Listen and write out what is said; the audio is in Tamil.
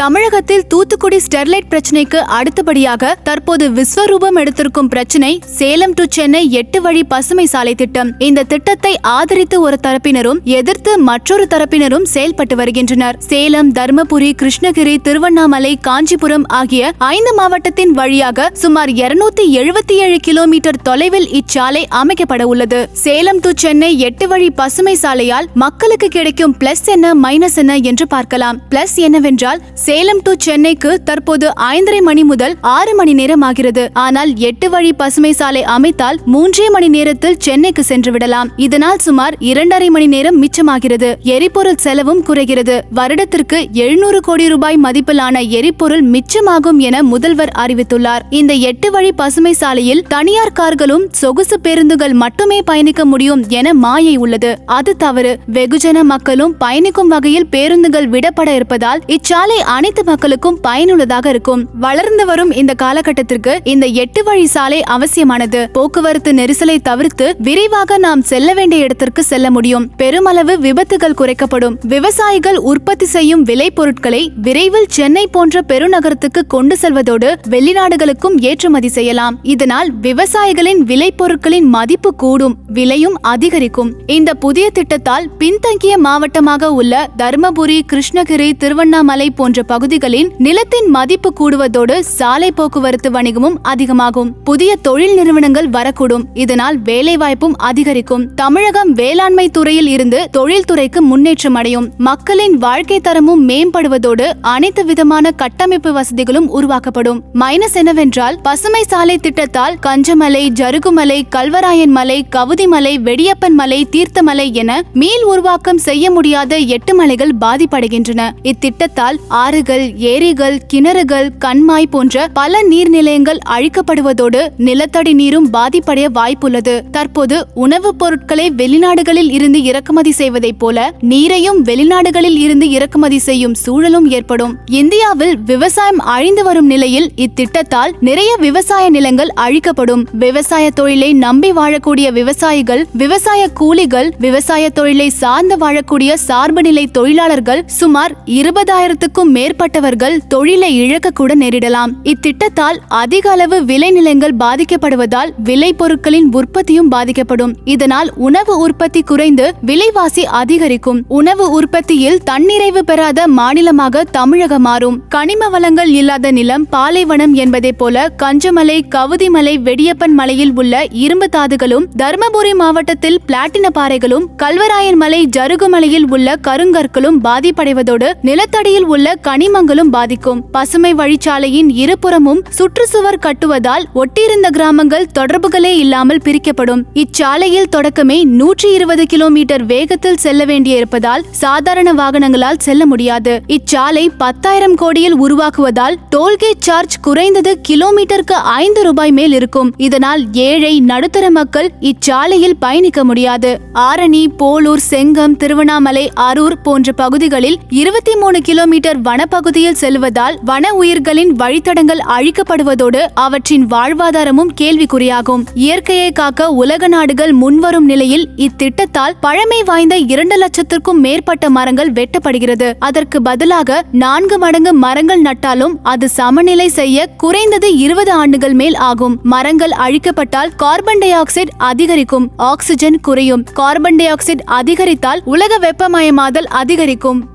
தமிழகத்தில் தூத்துக்குடி ஸ்டெர்லைட் பிரச்சனைக்கு அடுத்தபடியாக தற்போது விஸ்வரூபம் எடுத்திருக்கும் பிரச்சனை சேலம் டு சென்னை எட்டு வழி பசுமை சாலை திட்டம். இந்த திட்டத்தை ஆதரித்து ஒரு தரப்பினரும் எதிர்த்து மற்றொரு தரப்பினரும் செயல்பட்டு வருகின்றனர். சேலம் தர்மபுரி கிருஷ்ணகிரி திருவண்ணாமலை காஞ்சிபுரம் ஆகிய ஐந்து மாவட்டத்தின் வழியாக சுமார் இருநூத்தி எழுபத்தி ஏழு கிலோமீட்டர் தொலைவில் இச்சாலை அமைக்கப்பட உள்ளது. சேலம் டு சென்னை எட்டு வழி பசுமை சாலையால் மக்களுக்கு கிடைக்கும் பிளஸ் என்ன மைனஸ் என்ன என்று பார்க்கலாம். பிளஸ் என்னவென்றால் சேலம் டு சென்னைக்கு தற்போது ஐந்தரை மணி முதல் ஆறு மணி நேரம் ஆகிறது ஆனால் எட்டு வழி பசுமை சாலை அமைத்தால் மூன்றே மணி நேரத்தில் சென்னைக்கு சென்று விடலாம். இதனால் சுமார் இரண்டரை மணி நேரம் மிச்சமாகிறது. எரிபொருள் செலவும் குறைகிறது. வருடத்திற்கு எழுநூறு கோடி ரூபாய் மதிப்பிலான எரிபொருள் மிச்சமாகும் என முதல்வர் அறிவித்துள்ளார். இந்த எட்டு வழி பசுமை சாலையில் தனியார் கார்களும் சொகுசு பேருந்துகள் மட்டுமே பயணிக்க முடியும் என மாயை உள்ளது. அது தவறு. வெகுஜன மக்களும் பயணிக்கும் வகையில் பேருந்துகள் விடப்பட இருப்பதால் இச்சாலை அனைத்து மக்களுக்கும் பயனுள்ளதாக இருக்கும். வளர்ந்து வரும் இந்த காலகட்டத்திற்கு இந்த எட்டு வழி சாலை அவசியமானது. போக்குவரத்து நெரிசலை தவிர்த்து விரைவாக நாம் செல்ல வேண்டிய இடத்திற்கு செல்ல முடியும். பெருமளவு விபத்துகள் குறைக்கப்படும். விவசாயிகள் உற்பத்தி செய்யும் விலை பொருட்களை விரைவில் சென்னை போன்ற பெருநகரத்துக்கு கொண்டு செல்வதோடு வெளிநாடுகளுக்கும் ஏற்றுமதி செய்யலாம். இதனால் விவசாயிகளின் விலை பொருட்களின் மதிப்பு கூடும் விலையும் அதிகரிக்கும். இந்த புதிய திட்டத்தால் பின்தங்கிய மாவட்டமாக உள்ள தர்மபுரி கிருஷ்ணகிரி திருவண்ணாமலை போன்ற பகுதிகளின் நிலத்தின் மதிப்பு கூடுவதோடு சாலை போக்குவரத்து வணிகமும் அதிகமாகும். புதிய தொழில் நிறுவனங்கள் வரக்கூடும். இதனால் வேலைவாய்ப்பும் அதிகரிக்கும். தமிழகம் வேளாண்மை துறையில் இருந்து தொழில்துறைக்கு முன்னேற்றம் அடையும். மக்களின் வாழ்க்கை தரமும் மேம்படுவதோடு அனைத்து விதமான கட்டமைப்பு வசதிகளும் உருவாக்கப்படும். மைனஸ் என்னவென்றால் பசுமை சாலை திட்டத்தால் கஞ்சமலை ஜருகுமலை கல்வராயன் மலை கவுதிமலை வெடியப்பன் மலை தீர்த்தமலை என மீள் உருவாக்கம் செய்ய முடியாத எட்டு மலைகள் பாதிப்படைகின்றன. இத்திட்டத்தால் ஆறுகள் ஏரிகள் கிணறுகள் கண்மாய் போன்ற பல நீர்நிலையங்கள் அழிக்கப்படுவதோடு நிலத்தடி நீரும் பாதிப்படைய வாய்ப்புள்ளது. தற்போது உணவுப் பொருட்களை வெளிநாடுகளில் இருந்து இறக்குமதி செய்வதைப் போல நீரையும் வெளிநாடுகளில் இருந்து இறக்குமதி செய்யும் சூழலும் ஏற்படும். இந்தியாவில் விவசாயம் அழிந்து வரும் நிலையில் இத்திட்டத்தால் நிறைய விவசாய நிலங்கள் அழிக்கப்படும். விவசாய தொழிலை நம்பி வாழக்கூடிய விவசாயிகள் விவசாய கூலிகள் விவசாய தொழிலை சார்ந்து வாழக்கூடிய சார்பு நிலை தொழிலாளர்கள் சுமார் இருபதாயிரத்துக்கும் மேற்பட்டவர்கள் தொழிலை இழக்க கூட நேரிடலாம். இத்திட்டத்தால் அதிக அளவு விளைநிலங்கள் பாதிக்கப்படுவதால் விளை பொருட்களின் உற்பத்தியும் பாதிக்கப்படும். இதனால் உணவு உற்பத்தி குறைந்து விலைவாசி அதிகரிக்கும். உணவு உற்பத்தியில் தன்னிறைவு பெறாத மாநிலமாக தமிழகம் மாறும். கனிம வளங்கள் இல்லாத நிலம் பாலைவனம் என்பதை போல கஞ்சமலை கவுதிமலை வெடியப்பன் மலையில் உள்ள இரும்பு தாதுகளும் தருமபுரி மாவட்டத்தில் பிளாட்டின பாறைகளும் கல்வராயன் மலை ஜருகுமலையில் உள்ள கருங்கற்களும் பாதிப்படைவதோடு நிலத்தடியில் உள்ள கனிமங்களும் பாதிக்கும். பசுமை வழிச்சாலையின் இருபுறமும் சுற்றுச்சுவர் கட்டுவதால் ஒட்டியிருந்த கிராமங்கள் தொடர்புகளே இல்லாமல் பிரிக்கப்படும். இச்சாலையில் தொடக்கமே நூற்றி இருபது கிலோமீட்டர் வேகத்தில் செல்ல வேண்டியிருப்பதால் சாதாரண வாகனங்களால் செல்ல முடியாது. இச்சாலை பத்தாயிரம் கோடியில் உருவாக்குவதால் டோல்கேட் சார்ஜ் குறைந்தது கிலோமீட்டருக்கு ஐந்து ரூபாய் மேல் இருக்கும். இதனால் ஏழை நடுத்தர மக்கள் இச்சாலையில் பயணிக்க முடியாது. ஆரணி போலூர் செங்கம் திருவண்ணாமலை அரூர் போன்ற பகுதிகளில் இருபத்தி மூணு கிலோமீட்டர் வனப்பகுதியில் செல்வதால் வன உயிர்களின் வழித்தடங்கள் அழிக்கப்படுவதோடு அவற்றின் வாழ்வாதாரமும் கேள்விக்குறியாகும். இயற்கையை காக்க உலக நாடுகள் முன்வரும் நிலையில் இத்திட்டத்தால் பழமை வாய்ந்த இரண்டு லட்சத்திற்கும் மேற்பட்ட மரங்கள் வெட்டப்படுகிறது. அதற்கு பதிலாக நான்கு மடங்கு மரங்கள் நட்டாலும் அது சமநிலை செய்ய குறைந்தது இருபது ஆண்டுகள் மேல் ஆகும். மரங்கள் அழிக்கப்பட்டால் கார்பன் டை ஆக்சைடு அதிகரிக்கும் ஆக்சிஜன் குறையும். கார்பன் டை ஆக்சைடு அதிகரித்தால் உலக வெப்பமயமாதல் அதிகரிக்கும்.